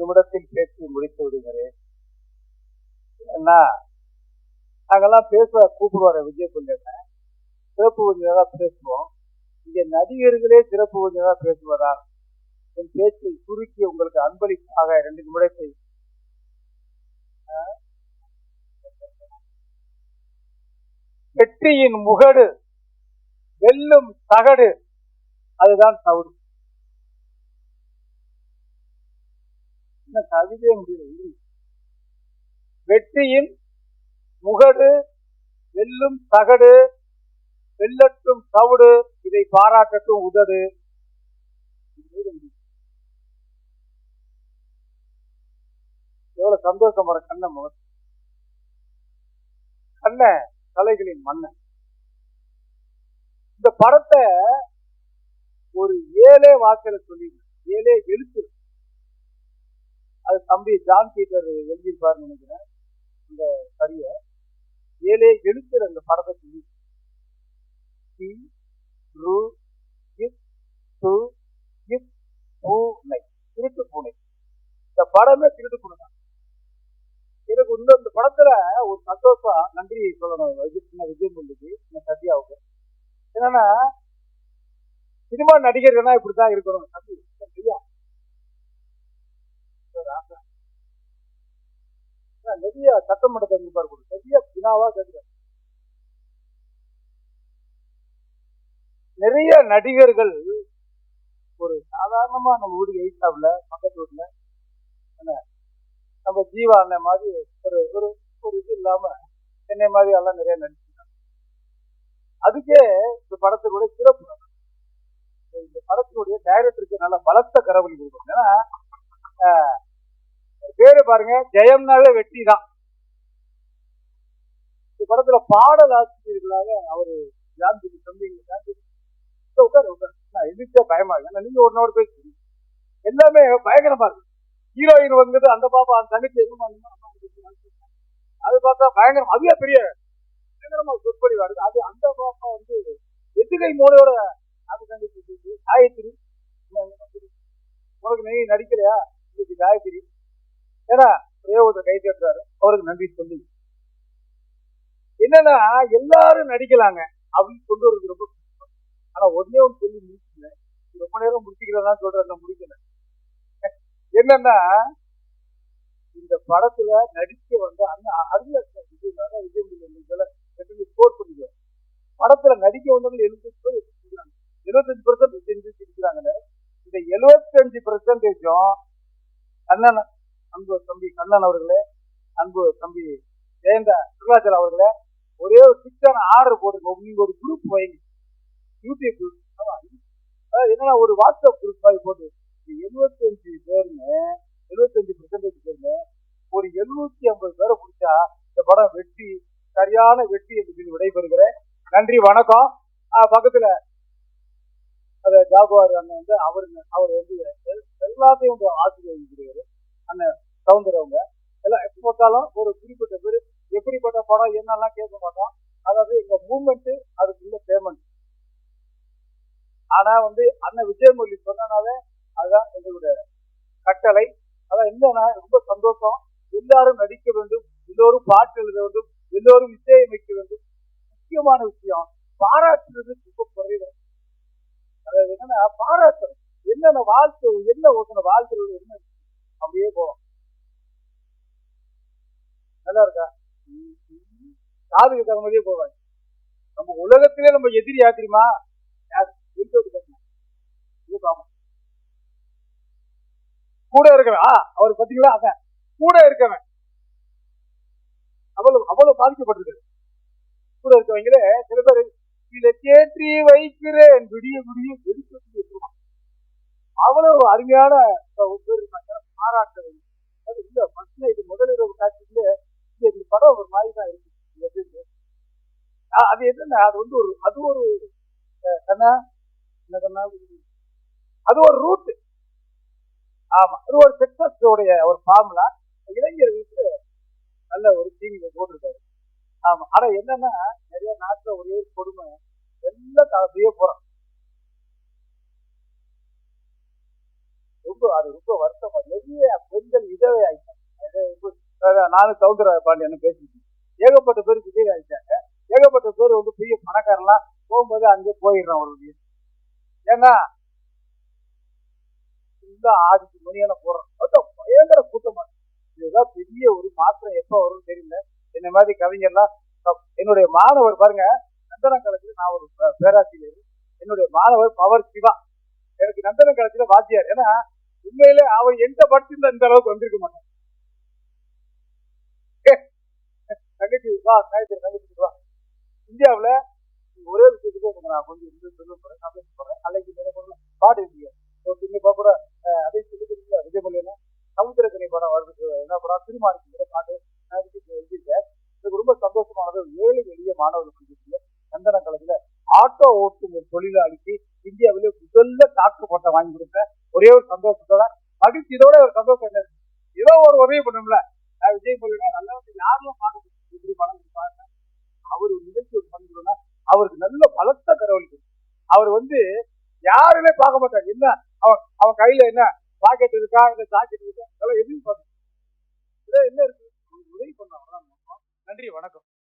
நிமிடத்தில் பேசி முடித்து விடுகிறேன். என்ன நாங்கெல்லாம் பேச கூப்பிடுவார விஜய் கொண்டேன் சிறப்பு கொஞ்சமாக பேசுவோம். இங்கே நடிகர்களே சிறப்பு கொஞ்சமாக பேசுவதால் என் பேச்சை சுருக்கி உங்களுக்கு அன்பளிப்பாக ரெண்டு நிமிடத்தை. வெற்றியின் முகடு வெல்லும் தகடு அதுதான் சவுடு என்ன கவிதை முடியல வெற்றியின் முகடு வெல்லும் தகடு வெல்லட்டும் தவிடு இதை பாராட்டட்டும் உதடு. எவ்வளவு சந்தோஷம் வர கண்ண முகம். கண்ண கலைகளின் மன்னன் இந்த படத்தை ஒரு ஏழே வாக்கில சொல்லி ஏழே எழுத்து தம்பி ஜான் பீட்டர் எழுதியிருப்பாருன்னு நினைக்கிறேன். இந்த கரிய ஏழே எழுத்துற அந்த படத்தை சொல்லி. சி ரு இத் து இத் பூனை திருட்டு பூனை இந்த படமே திருட்டு பூனை தான் எனக்கு இந்த இந்த படத்துல ஒரு சந்தோஷம் நன்றி சொல்லணும். விஜய் விஜய் முல்லுக்கு இந்த சத்யாவுக்கு என்னன்னா சினிமா நடிகர்கள்னா இப்படிதான் இருக்கணும். தம்பி நிறைய சட்டமன்ற இருப்பார் நிறைய வினாவா கேட்கிறார் நிறைய நடிகர்கள் ஒரு சாதாரணமா நம்ம வீடு எயிட்டாப்ல பக்கத்து ஊர்ல நம்ம ஜீவா அண்ணன் மாதிரி ஒரு ஒரு ஒரு இது இல்லாம என்னை மாதிரி எல்லாம் நிறைய நடிச்சிருக்காங்க. அதுக்கே இந்த படத்துக்குடைய சிறப்பு. இந்த படத்தினுடைய டைரக்டருக்கு நல்ல பலத்த கரவழி கொடுக்கணும். ஏன்னா பேரு பாருங்க ஜெயம்னால வெற்றி தான் இந்த படத்துல பாடல் ஆசிரியர்களாக அவரு ஜாந்தி தம்பிங்க ஜாந்தி உட்காரு உட்காரு. நான் எதிர்த்தா பயமா இருக்கு. நீங்க ஒரு நாள் பேசுறீங்க எல்லாமே பயங்கரமா இருக்கு. ஹீரோயின் வந்தது அந்த பாப்பா அந்த தங்கச்சி எதுவும் அது பார்த்தா பயங்கரம் அதுவே பெரிய பயங்கரமா சொற்பொழிவா இருக்கு. அது அந்த பாப்பா வந்து எதுகை மூலையோட அது தங்கச்சி காயத்ரி. உனக்கு நீ நடிக்கலையா? இன்னைக்கு காயத்ரி. ஏன்னா ஒரே ஒருத்தர் கை தட்டுறாரு அவருக்கு நன்றி சொல்லி. என்னன்னா எல்லாரும் நடிக்கலாங்க அப்படின்னு கொண்டு வரது ரொம்ப ஆனா ஒன்னே ஒன்று சொல்லி முடிச்சுல ரொம்ப நேரம் முடிச்சுக்கிறதா சொல்றேன் நான் முடிக்கல. என்னன்னா இந்த படத்துல நடிக்க வந்து அண்ணா அருள் விஜய் விஜய் ஸ்கோர் பண்ணிடுவார் படத்துல நடிக்க வந்தவங்க எழுபத்தஞ்சு பேர் எழுபத்தஞ்சு பெர்சன்ட் இருக்கிறாங்க இந்த எழுபத்தஞ்சு பெர்சன்டேஜும் அண்ணன் அன்பு தம்பி கண்ணன் அவர்களே அன்பு தம்பி ஜெயந்த சுருளாச்சல் அவர்களே ஒரே ஒரு சிக்கன ஆர்டர் போடுங்க நீங்க ஒரு குரூப் வைங்க. யூடியூப் என்னன்னா ஒரு வாட்ஸ்அப் குரூப் மாதிரி போட்டு எழுபத்தஞ்சு பேருங்க எழுபத்தஞ்சு பெர்சன்டேஜ் பேருங்க ஒரு எழுநூத்தி ஐம்பது பேரை பிடிச்சா இந்த படம் வெற்றி சரியான வெற்றி என்று சொல்லி விடைபெறுகிறேன். நன்றி வணக்கம். பக்கத்துல அந்த ஜாகுவார் அண்ணன் வந்து அவரு அவர் வந்து எல்லாத்தையும் வந்து ஆசிரியர் அண்ணன் தகுந்தவங்க எல்லாம் எப்ப பார்த்தாலும் ஒரு குறிப்பிட்ட பேர் எப்படிப்பட்ட படம் என்னெல்லாம் கேட்க மாட்டோம். அதாவது எங்க மூமெண்ட் அதுக்குள்ள பேமெண்ட் ஆனா வந்து அண்ணன் விஜயமுரளி சொன்னனாலே அதுதான் எங்களுடைய கட்டளை. அதான் என்னன்னா ரொம்ப சந்தோஷம். எல்லாரும் நடிக்க வேண்டும் எல்லோரும் பாட்டு எழுத வேண்டும் எல்லோரும் இசையமைக்க வேண்டும். முக்கியமான விஷயம் பாராட்டுறது ரொம்ப குறைவு. அதாவது என்னன்னா பாராட்டுறது என்னென்ன வாழ்த்து என்ன ஒருத்தனை வாழ்த்துறது என்ன? அப்படியே போவோம் நல்லா இருக்கா காதுக்கு தகுந்த மாதிரியே போவாங்க நம்ம உலகத்திலே நம்ம எதிரி யாத்திரிமா? யார்? கூட இருக்கவன் ஆ அவர் பாத்தீங்களா? அவன். கூட இருக்கவன் அவ்வளவு அவ்வளவு பாதிக்கப்பட்டிருக்கு கூட இருக்கவங்களே சில பேர் இதை தேற்றி வைக்கிறேன். விடிய விடிய வெடிச்சு அவ்வளவு அருமையான பேர் பாராட்டு அது இல்ல ஃபர்ஸ்ட்ல இது முதலிரவு காட்சியிலே படம் ஒரு மாதிரி தான் இருக்கு. அது என்னன்னா அது வந்து ஒரு அது ஒரு கண்ணா என்ன கண்ணா? அது ஒரு ரூட் ஆமா அது ஒரு சக்சஸ் உடைய ஒரு ஃபார்முலா இளைஞர்களுக்கு நல்ல ஒரு டிவியில போட்டிருக்காரு. ஆமா ஆனா என்னன்னா நிறைய நாட்டுல ஒரே கொடுமை. எல்லாம் அப்படியே போறோம் ரொம்ப அது ரொம்ப வருத்தமா நிறைய பெண்கள் நானும் சவுந்தர பாண்டியன் பேசிட்டு ஏகப்பட்ட பேர் விஜய் ஆயிட்டாங்க ஏகப்பட்ட பேர் வந்து பெரிய பணக்காரன்லாம் போகும்போது அங்கே போயிடுறான் அவருடைய ஏன்னா இந்த ஆதிக்கு மணியான போடுறோம் பயங்கர கூட்டமா இதுதான் பெரிய ஒரு மாற்றம் எப்ப வரும்னு தெரியல. என்ன மாதிரி கவிஞர்லாம் என்னுடைய மாணவர் பாருங்க நந்தன காலத்துல நான் ஒரு பேராசிரியர். என்னுடைய மாணவர் பவர் சிவா. எனக்கு நந்தன காலத்துல வாத்தியார். ஏன்னா உண்மையிலே அவர் எந்த படத்துல இந்த அளவுக்கு வந்திருக்க மாட்டாங்க வா காயத்ரி வா. ஒரே விஷயத்துக்கு உங்களுக்கு நான் கொஞ்சம் இருந்து சொல்ல போறேன். நிறைய பொருள் பாட்டு இருக்கு கூட அதே விஜய் மொழியில சமுத்திரக்கணி படம் வருது. என்ன படம் திருமாணிக்கு பாட்டு. எழுதியிருக்கேன். எனக்கு ரொம்ப சந்தோஷமானது ஏழு எளிய மாணவர்கள் நந்தன கலத்துல ஆட்டோ ஓட்டும் ஒரு தொழிலாளிக்கு இந்தியாவிலே முதல்ல டாக்டர் பட்டம் வாங்கி கொடுத்த ஒரே ஒரு சந்தோஷத்தோட மகிழ்ச்சி இதோட ஒரு சந்தோஷம் என்ன ஏதோ ஒரு உதவி பண்ணும்ல நான் விஜய் மொழினா நல்லா யாரும் பலத்த அவர் வந்து யாருமே பார்க்க மாட்டாங்க என்ன? அவன் அவன் கையில என்ன? பாக்கெட் இருக்கா? இல்ல ஜாக்கெட் இருக்கா? அதெல்லாம் எதுவும் பார்க்க என்ன இருக்கு? உதவி பண்ண நன்றி வணக்கம்.